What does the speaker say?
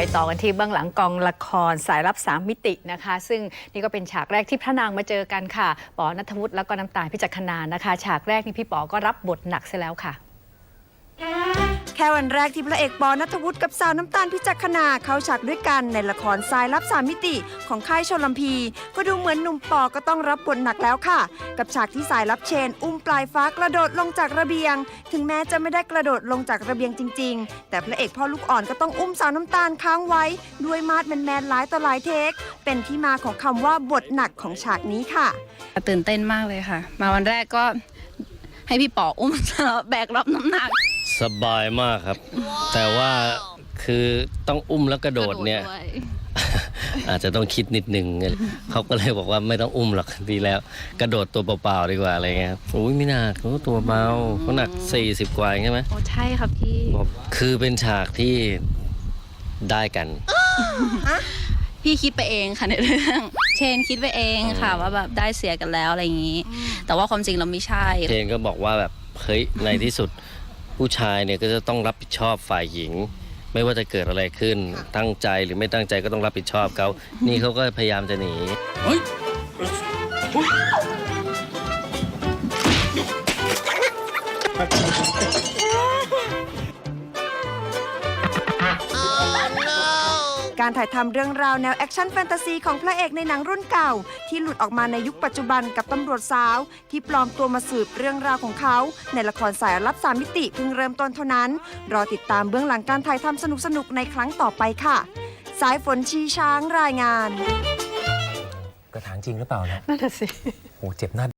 ไปต่อกันที่เบื้องหลังกองละครสายรับสามมิตินะคะ ซึ่งนี่ก็เป็นฉากแรกที่พระนางมาเจอกันค่ะ ปอนัทวุฒิแล้วก็น้ำตาลพิจักขณานะคะ ฉากแรกนี่พี่ปอก็รับบทหนักเสียแล้วค่ะ แค่วันแรกที่พระเอกปอนัทวุฒิกับสาวน้ำตาลพิจักขณาเข้าฉากด้วยกันในละครทรายลับสามมิติของค่ายชลลัมพี ก็ดูเหมือนหนุ่มปอก็ต้องรับบทหนักแล้วค่ะ กับฉากที่สายลับเชน อุ้มปลายฟ้ากระโดดลงจากระเบียง ถึงแม้จะไม่ได้กระโดดลงจากระเบียงจริง ๆ แต่พระเอกพ่อลูกอ่อนก็ต้องอุ้มสาวน้ำตาลค้างไว้ ด้วยมาดแมนๆหลายต่อหลายเทค เป็นที่มาของคำว่าบทหนักของฉากนี้ค่ะตื่นเต้นมากเลยค่ะ มาวันแรกก็ให้พี่ป๋ออุ้มแบกรับน้ำหนัก สบายมากครับ แต่ว่าคือต้องอุ้มแล้วกระโดดเนี่ยกระวอาจจะต้องคิดนิดนึงเขาก็เลยบอกว่าไม่ต้องอุ้มหรอกดีแล้ว กระโดดตัวเปล่าๆดีกว่าอะไรเงี้ยครับอุ้ยไม่หนักเขาตัวเบาเขาหนัก 40 กว่าเองใช่ไหมโอ้ใช่ครับพี่คือเป็นฉากที่ได้กัน พี่คิดไปเองค่ะในเรื่องเชนคิดไปเองค่ะว่าแบบได้เสียกันแล้วอะไรอย่างนี้ แต่ว่าความจริงเราไม่ใช่เทนก็บอกว่าแบบเฮ้ยในที่สุด ผู้ชายเนี่ยก็จะต้องรับผิดชอบฝ่ายหญิง ไม่ว่าจะเกิดอะไรขึ้นตั้งใจหรือไม่ตั้งใจก็ต้องรับผิดชอบเขานี่เขาก็พยายามจะหนี การถ่ายทำเรื่องราวแนวแอคชั่นแฟนตาซีของพระเอกในหนังรุ่นเก่า ที่หลุดออกมาในยุคปัจจุบันกับตำรวจสาว ที่ปลอมตัวมาสืบเรื่องราวของเขา ในละครสายลับสามมิติเพิ่งเริ่มต้นเท่านั้น รอติดตามเบื้องหลังการถ่ายทำสนุกๆในครั้งต่อไปค่ะ สายฝนชีช้างรายงาน กระถางจริงหรือเปล่านะนั่นน่ะสิ โหเจ็บหน้า